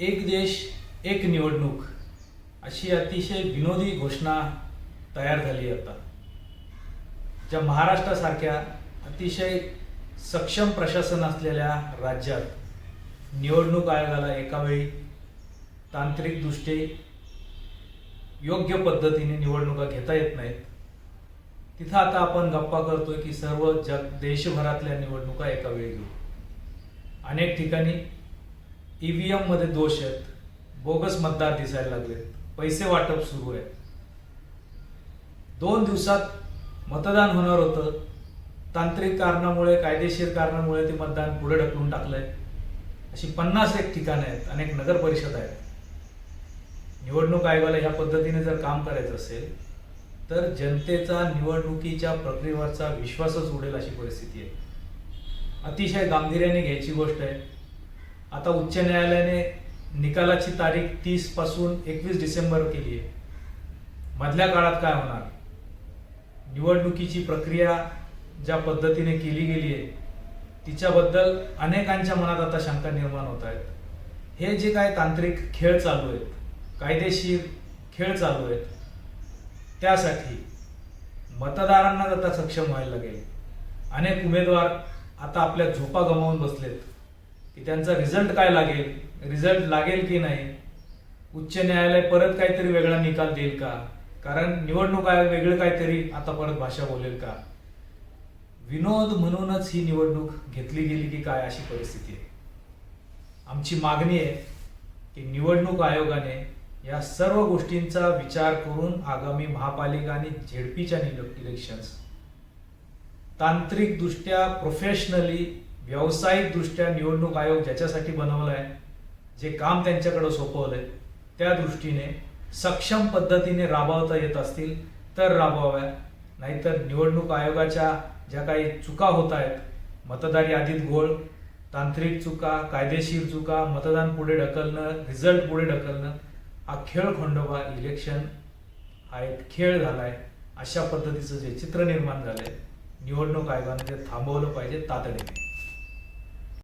एक देश एक निवडणूक अशी अतिशय विनोदी घोषणा तयार झाली आता. ज्या महाराष्ट्रासारख्या अतिशय सक्षम प्रशासन असलेल्या राज्यात निवडणूक आयोगाला एकावेळी तांत्रिकदृष्ट्या योग्य पद्धतीने निवडणुका घेता येत नाहीत. तिथं आता आपण गप्पा करतोय की सर्व जग देशभरातल्या निवडणुका एका वेळी घेऊ. अनेक ठिकाणी ईव्हीएममध्ये दोष आहेत. बोगस मतदार दिसायला लागलेत पैसे वाटप सुरू आहे. दोन दिवसात मतदान होणार होतं. तांत्रिक कारणामुळे कायदेशीर कारणामुळे ते मतदान पुढे ढकलून टाकलंय. अशी पन्नास एक ठिकाणं आहेत अनेक नगर परिषद आहेत. निवडणूक आयोगाला ह्या पद्धतीने जर काम करायचं असेल तर जनतेचा निवडणुकीच्या प्रक्रियेवरचा विश्वासच उडेल अशी परिस्थिती आहे. अतिशय गांभीर्याने घ्यायची गोष्ट आहे. आता उच्च न्यायालयाने निकालाची तारीख तीसपासून एकवीस डिसेंबर केली आहे. मधल्या काळात काय होणार? निवडणुकीची प्रक्रिया ज्या पद्धतीने केली गेली आहे तिच्याबद्दल अनेकांच्या मनात आता शंका निर्माण होत आहेत. हे जे काय तांत्रिक खेळ चालू आहेत कायदेशीर खेळ चालू आहेत त्यासाठी मतदारांना आता सक्षम व्हायला लागेल. अनेक उमेदवार आता आपल्या झोपा गमावून बसलेत. की त्यांचा रिझल्ट काय लागेल? रिझल्ट लागेल की नाही? उच्च न्यायालय परत काहीतरी वेगळा निकाल देईल का? कारण निवडणूक आयोग वेगळं काहीतरी आता परत भाषा बोलेल का? विनोद म्हणूनच ही निवडणूक घेतली गेली की काय अशी परिस्थिती आहे. आमची मागणी आहे की निवडणूक आयोगाने या सर्व गोष्टींचा विचार करून आगामी महापालिका आणि झेडपीच्या इलेक्शन्स तांत्रिकदृष्ट्या प्रोफेशनली व्यावसायिकदृष्ट्या निवडणूक आयोग ज्याच्यासाठी बनवलाय जे काम त्यांच्याकडं सोपवलं आहे त्या दृष्टीने सक्षम पद्धतीने राबवता येत असतील तर राबवाव्या. नाहीतर निवडणूक आयोगाच्या ज्या काही चुका होत आहेत मतदार यादीत घोळ तांत्रिक चुका कायदेशीर चुका मतदान पुढे ढकलणं रिझल्ट पुढे ढकलणं हा खेळ खंडोबा इलेक्शन हा एक खेळ आहे अशा पद्धतीचं जे चित्र निर्माण झालं आहे निवडणूक आयोगाने ते थांबवलं पाहिजे तातडीने.